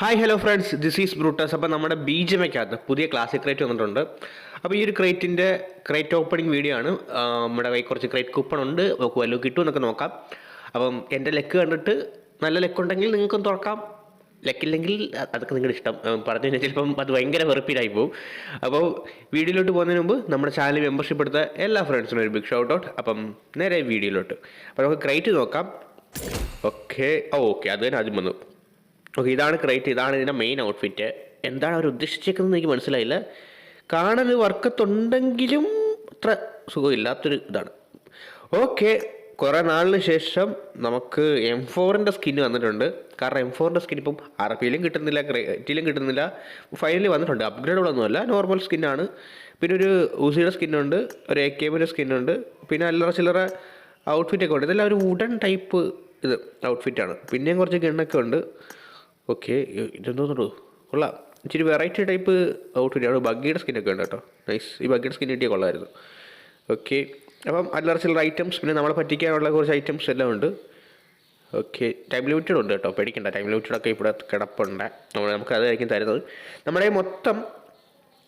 Hi hello friends this is Brutus അപ്പോൾ നമ്മുടെ B G എമ്മയ്ക്കകത്ത് പുതിയ ക്ലാസിക് ക്രേറ്റ് വന്നിട്ടുണ്ട്. അപ്പോൾ ഈ ഒരു ക്രേറ്റിന്റെ ക്രേറ്റ് ഓപ്പണിംഗ് വീഡിയോ ആണ്. നമ്മുടെ കയ്യിൽ കുറച്ച് ക്രേറ്റ് കൂപ്പൺ ഉണ്ട്. വല്ലതും കിട്ടും എന്നൊക്കെ നോക്കാം. അപ്പം എന്റെ ലെക്ക് കണ്ടിട്ട് നല്ല ലെക്ക് ഉണ്ടെങ്കിൽ നിങ്ങൾക്കും തുറക്കാം. ലെക്കില്ലെങ്കിൽ അതൊക്കെ നിങ്ങളുടെ ഇഷ്ടം. പറഞ്ഞു കഴിഞ്ഞാൽ ചിലപ്പം അത് ഭയങ്കര വെറുപ്പിലായി പോകും അപ്പോൾ വീഡിയോയിലോട്ട് പോകുന്നതിന് മുമ്പ് നമ്മുടെ ചാനൽ മെമ്പർഷിപ്പ് എടുത്ത എല്ലാ ഫ്രണ്ട്സിനും ഒരു ബിഗ് ഷൗട്ട് ഔട്ട് അപ്പം നേരെ വീഡിയോയിലോട്ട്. അപ്പോൾ നമുക്ക് ക്രേറ്റ് നോക്കാം. ഓക്കെ ഓക്കെ അത് തന്നെ ആദ്യം വന്നു. ഓക്കെ ഇതാണ് ക്രേറ്റ് ഇതാണ് ഇതിന്റെ മെയിൻ ഔട്ട്ഫിറ്റ് എന്താണ് അവർ ഉദ്ദേശിച്ചേക്കുന്നത് എനിക്ക് മനസ്സിലായില്ല. കാണൽ വർക്കത്തുണ്ടെങ്കിലും അത്ര സുഖമില്ലാത്തൊരു ഇതാണ്. ഓക്കെ കുറേ നാളിന് ശേഷം നമുക്ക് എം ഫോറിന്റെ സ്കിന്ന് വന്നിട്ടുണ്ട്. കാരണം എം ഫോറിന്റെ സ്കിൻ ഇപ്പം ആർ പിയിലും കിട്ടുന്നില്ല ക്രേറ്റിലും കിട്ടുന്നില്ല. ഫൈനലി വന്നിട്ടുണ്ട്. അപ്ഗ്രേഡുകളൊന്നുമല്ല നോർമൽ സ്കിന്നാണ് പിന്നെ ഒരു ഊസിയുടെ സ്കിന്നുണ്ട് ഒരു എ കെ എമ്മിന്റെ സ്കിന്നുണ്ട് പിന്നെ അല്ലറ ചില്ലറ ഔട്ട്ഫിറ്റൊക്കെ ഉണ്ട്. ഇതെല്ലാം ഒരു വുഡൻ ടൈപ്പ് ഇത് ഔട്ട്ഫിറ്റാണ് പിന്നെയും കുറച്ച് ഗണ്ണൊക്കെ ഉണ്ട്. ഓക്കെ ഇതെന്തോന്നുള്ളൂ കൊള്ളാം. ഇച്ചിരി വെറൈറ്റി ടൈപ്പ് ഔട്ട്ഫിറ്റ് ആണ്. ബഗ്ഗിയുടെ സ്കിന്നൊക്കെ ഉണ്ട് കേട്ടോ. നൈസ് ഈ ബഗ്ഗിയുടെ സ്കിൻ കിട്ടിയ കൊള്ളായിരുന്നു. ഓക്കെ. അപ്പം അല്ലറ ചില്ലറ ഐറ്റംസ് പിന്നെ നമ്മളെ പറ്റിക്കാനുള്ള കുറച്ച് ഐറ്റംസ് എല്ലാം ഉണ്ട്. ഓക്കെ. ടൈം ലിമിറ്റഡ് ഉണ്ട് കേട്ടോ. പേടിക്കണ്ട. ടൈം ലിമിറ്റഡൊക്കെ ഇവിടെ കിടപ്പുണ്ട്. നമ്മൾ നമുക്ക് അതായിരിക്കും തരുന്നത്. നമ്മുടെ മൊത്തം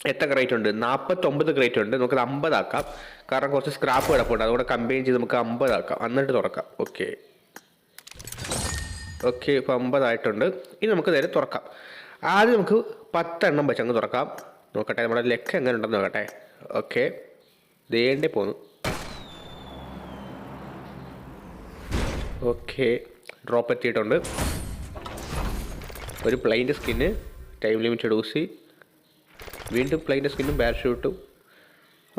എത്ര ക്രേറ്റ് ഉണ്ട്? നാൽപ്പത്തൊമ്പത് ക്രേറ്റ് ഉണ്ട്. നമുക്കത് അമ്പതാക്കാം. കാരണം കുറച്ച് സ്ക്രാപ്പ് കിടപ്പുണ്ട്. അതുകൂടെ കമ്പൈൻ ചെയ്ത് നമുക്ക് അമ്പതാക്കാം. എന്നിട്ട് തുറക്കാം. ഓക്കെ. ഓക്കെ ഇപ്പോൾ അമ്പതായിട്ടുണ്ട്. ഇനി നമുക്ക് നേരെ തുറക്കാം. ആദ്യം നമുക്ക് പത്തെണ്ണം വെച്ച് അങ്ങ് തുറക്കാം. നോക്കട്ടെ നമ്മുടെ ലെക്ക് എങ്ങനെ ഉണ്ടെന്ന് നോക്കട്ടെ. ഓക്കെ. ദേണ്ടി പോന്നു. ഓക്കെ. ഡ്രോപ്പ് എത്തിയിട്ടുണ്ട്. ഒരു പ്ലെയിന്റെ സ്കിന്ന് ടൈം ലിമിറ്റഡ് ഊസി വീണ്ടും പ്ലെയിന്റെ സ്കിന്നും പാരഷൂട്ടും.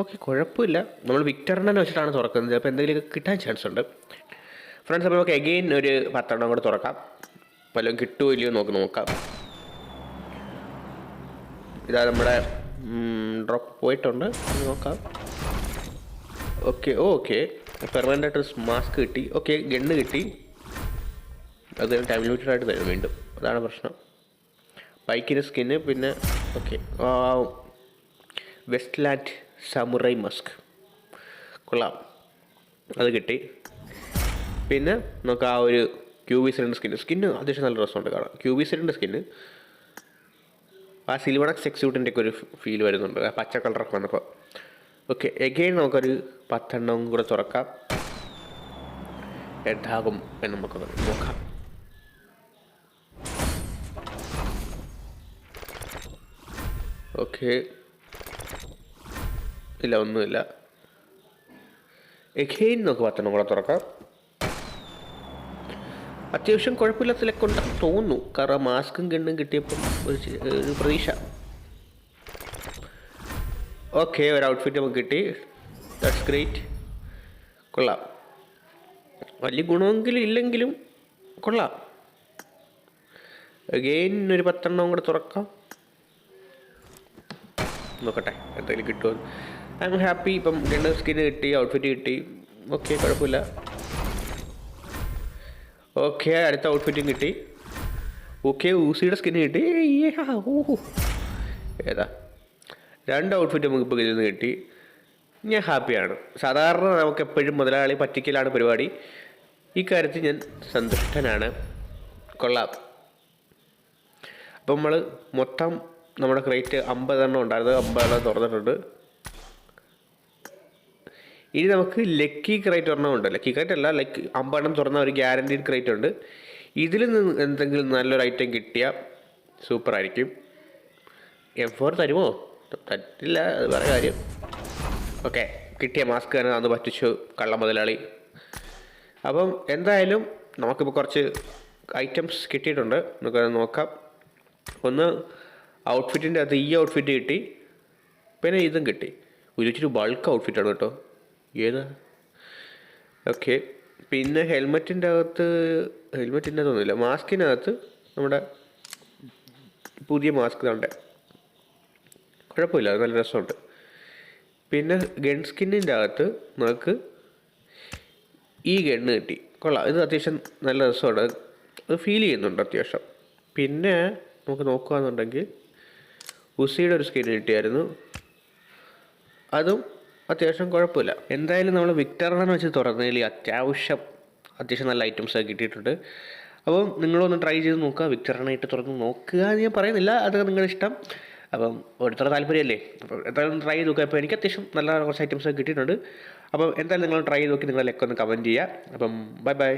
ഓക്കെ കുഴപ്പമില്ല. നമ്മൾ വിക്ടറിനെ വെച്ചിട്ടാണ് തുറക്കുന്നത്. അപ്പോൾ എന്തെങ്കിലുമൊക്കെ കിട്ടാൻ ചാൻസ് ഉണ്ട്. ഫ്രണ്ട്സ് അപ്പോൾ നമുക്ക് എഗെയിൻ ഒരു പത്തെണ്ണം കൂടെ തുറക്കാം. വല്ലതും കിട്ടുമോ ഇല്ലയോ നോക്ക് നോക്കാം. ഇതാ നമ്മുടെ ഡ്രോപ്പ് പോയിട്ടുണ്ട്. നോക്കാം. ഓക്കെ ഓക്കെ പെർമനന്റ് ആയിട്ട് മാസ്ക് കിട്ടി. ഓക്കെ ഗണ്ണ് കിട്ടി. അത് ടൈം ലിമിറ്റഡ് ആയിട്ട് തരും വീണ്ടും. അതാണ് പ്രശ്നം. ബൈക്കിന്റെ സ്കിന്ന് പിന്നെ okay west land samurai mask കൊള്ളാം. അത് കിട്ടി. പിന്നെ നമുക്ക് ആ ഒരു ക്യൂബി സിലിണ്ടർ സ്കിന്ന് സ്കിന്ന് അത്യാവശ്യം നല്ല രസമുണ്ട് കാണാം ക്യൂബി സിലിണ്ടർ സ്കിന്ന് ആ സിൽവണക്സ് എക്സ്യൂട്ടിന്റെ ഒക്കെ ഒരു ഫീൽ വരുന്നുണ്ട്. ആ പച്ച കളറൊക്കെ വന്നപ്പോൾ ഓക്കെ എഗെയിൻ നമുക്കൊരു പത്തെണ്ണം കൂടെ തുറക്കാം. എട്ടാകും എന്ന് നമുക്കൊന്ന് നോക്കാം. ഓക്കെ ഇല്ല ഒന്നുമില്ല. എഗെയിൻ നമുക്ക് പത്തെണ്ണം കൂടെ തുറക്കാം. അത്യാവശ്യം കുഴപ്പമില്ലാത്ത ലെക്കുണ്ടെന്ന് തോന്നുന്നു. കാരണം മാസ്കും ഗണ്ണും കിട്ടിയപ്പോൾ ഒരു പ്രതീക്ഷ. ഓക്കെ ഒരു ഔട്ട്ഫിറ്റ് നമുക്ക് കിട്ടി. ദാറ്റ്സ് ഗ്രേറ്റ് കൊള്ളാം. വലിയ ഗുണമെങ്കിലും ഇല്ലെങ്കിലും കൊള്ളാം. അഗെയിൻ ഒരു പത്തെണ്ണം കൂടെ തുറക്കാം. നോക്കട്ടെ എന്തെങ്കിലും കിട്ടുമോ ഐ എം ഹാപ്പി ഇപ്പം രണ്ട് സ്കിന്ന് കിട്ടി ഔട്ട്ഫിറ്റ് കിട്ടി. ഓക്കെ കുഴപ്പമില്ല. ഓക്കെ അടുത്ത ഔട്ട്ഫിറ്റും കിട്ടി. ഓക്കെ ഊസിയുടെ സ്കിന്ന് കിട്ടി. ഓ ഏതാ? രണ്ട് ഔട്ട്ഫിറ്റ് നമുക്ക് ഇപ്പോൾ ഇതിൽ നിന്ന് കിട്ടി. ഞാൻ ഹാപ്പിയാണ്. സാധാരണ നമുക്ക് എപ്പോഴും മുതലാളി പറ്റിക്കലാണ് പരിപാടി. ഈ കാര്യത്തിൽ ഞാൻ സന്തുഷ്ടനാണ്. കൊള്ളാം. അപ്പം നമ്മൾ മൊത്തം നമ്മുടെ ക്രേറ്റ് അമ്പതെണ്ണം ഉണ്ടായിരുന്നത് അമ്പതെണ്ണം തുറന്നിട്ടുണ്ട്. ഇനി നമുക്ക് ലക്കി ക്രൈറ്റ് ഒരെണ്ണം ഉണ്ട് ലക്കി ക്രൈറ്റ് അല്ല ലക്കി അമ്പെണ്ണം തുറന്ന ഒരു ഗ്യാരണ്ടീഡ് ക്രൈറ്റ് ഉണ്ട്. ഇതിൽ നിന്ന് എന്തെങ്കിലും നല്ലൊരു ഐറ്റം കിട്ടിയാൽ സൂപ്പർ ആയിരിക്കും. എം ഫോർ തരുമോ? തരില്ല അത് വേറെ കാര്യം. ഓക്കെ കിട്ടിയ മാസ്ക് തന്നെ അന്ന് പറ്റിച്ചു കള്ള മുതലാളി. അപ്പം എന്തായാലും നമുക്കിപ്പോൾ കുറച്ച് ഐറ്റംസ് കിട്ടിയിട്ടുണ്ട്. നമുക്കത് നോക്കാം. ഒന്ന് ഔട്ട്ഫിറ്റിന്റെ അകത്ത് ഈ ഔട്ട്ഫിറ്റ് കിട്ടി പിന്നെ ഇതും കിട്ടി. ഒരു ഇച്ചിരി ബൾക്ക് ഔട്ട്ഫിറ്റാണ് കേട്ടോ. ഏതാ? ഓക്കെ പിന്നെ ഹെൽമെറ്റിന്റെ അകത്ത് ഹെൽമെറ്റിന്റെ അകത്തൊന്നുമില്ല മാസ്കിനകത്ത് നമ്മുടെ പുതിയ മാസ്ക് ഉണ്ട്. കുഴപ്പമില്ല അത് നല്ല രസമുണ്ട്. പിന്നെ ഗൺ സ്കിന്നിന്റെ അകത്ത് നമുക്ക് ഈ ഗണ്ണ് കിട്ടി. കൊള്ളാം. ഇത് അത്യാവശ്യം നല്ല രസമാണ്. അത് ഫീൽ ചെയ്യുന്നുണ്ട് അത്യാവശ്യം. പിന്നെ നമുക്ക് നോക്കുകയാണെന്നുണ്ടെങ്കിൽ ഉസിയുടെ ഒരു സ്കിൻ കിട്ടിയായിരുന്നു. അതും അത്യാവശ്യം കുഴപ്പമില്ല. എന്തായാലും നമ്മൾ വിക്ടറിനെ വെച്ച് തുറന്നതിൽ അത്യാവശ്യം അത്യാവശ്യം നല്ല ഐറ്റംസ് കിട്ടിയിട്ടുണ്ട്. അപ്പം നിങ്ങളൊന്ന് ട്രൈ ചെയ്ത് നോക്കുക. വിക്ടറിനായിട്ട് തുറന്ന് നോക്കുക എന്ന് ഞാൻ പറയുന്നില്ല. അത് നിങ്ങളുടെ ഇഷ്ടം. അപ്പം ഓരോരുത്തരുടെ താല്പര്യമല്ലേ? അപ്പോൾ എന്തായാലും ട്രൈ ചെയ്ത് നോക്കുക. അപ്പോൾ എനിക്ക് അത്യാവശ്യം നല്ല കുറച്ച് ഐറ്റംസ് കിട്ടിയിട്ടുണ്ട്. അപ്പം എന്തായാലും നിങ്ങൾ ട്രൈ ചെയ്ത് നോക്കി നിങ്ങളെ ലെക്കൊന്ന് കമന്റ് ചെയ്യുക. അപ്പം ബൈ ബൈ